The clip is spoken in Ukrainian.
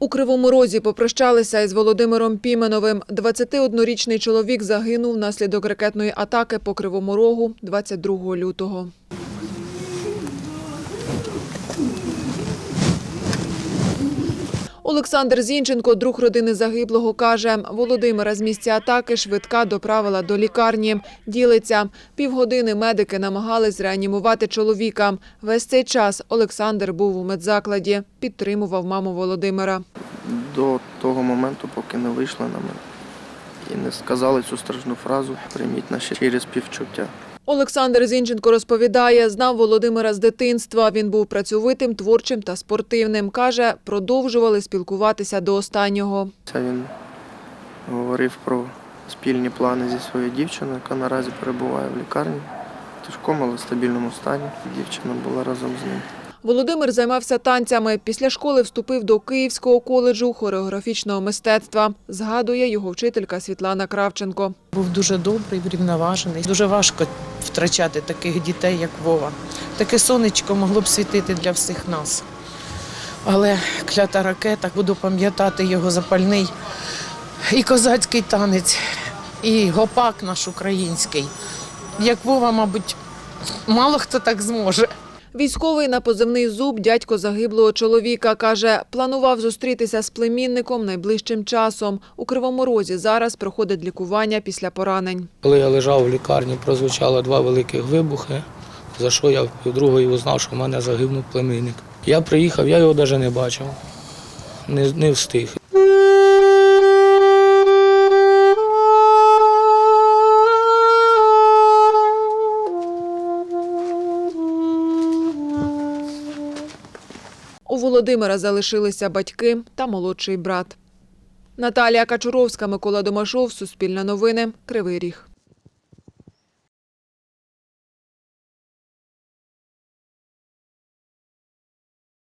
У Кривому Розі попрощалися із Володимиром Піменовим. 21-річний чоловік загинув внаслідок ракетної атаки по Кривому Рогу 22 лютого. Олександр Зінченко, друг родини загиблого, каже, Володимира з місця атаки швидка доправила до лікарні. Ділиться. Півгодини медики намагались реанімувати чоловіка. Весь цей час Олександр був у медзакладі, підтримував маму Володимира. до того моменту, поки не вийшли на мене. І не сказали цю страшну фразу прийміть наші через співчуття. Олександр Зінченко розповідає, знав Володимира з дитинства. Він був працьовитим, творчим та спортивним. Каже, продовжували спілкуватися до останнього. Це він говорив про спільні плани зі своєю дівчиною, яка наразі перебуває в лікарні в тяжкому, але стабільному стані. Дівчина була разом з ним. Володимир займався танцями. Після школи вступив до Київського коледжу хореографічного мистецтва. Згадує його вчителька Світлана Кравченко. Був дуже добрий, врівноважений. Дуже важко втрачати таких дітей, як Вова. Таке сонечко могло б світити для всіх нас. Але клята ракета, буду пам'ятати його запальний і козацький танець, і гопак наш український. Як Вова, мабуть, мало хто так зможе. Військовий на позивний зуб дядько загиблого чоловіка каже, планував зустрітися з племінником найближчим часом. У Кривому Розі зараз проходить лікування після поранень. Коли я лежав в лікарні, прозвучало два великих вибухи, за що я вдруге узнав, що в мене загинув племінник. Я приїхав, я його навіть не бачив, не, не встиг. Володимира залишилися батьки та молодший брат. Наталія Качуровська, Микола Домашов, Суспільне новини, Кривий Ріг.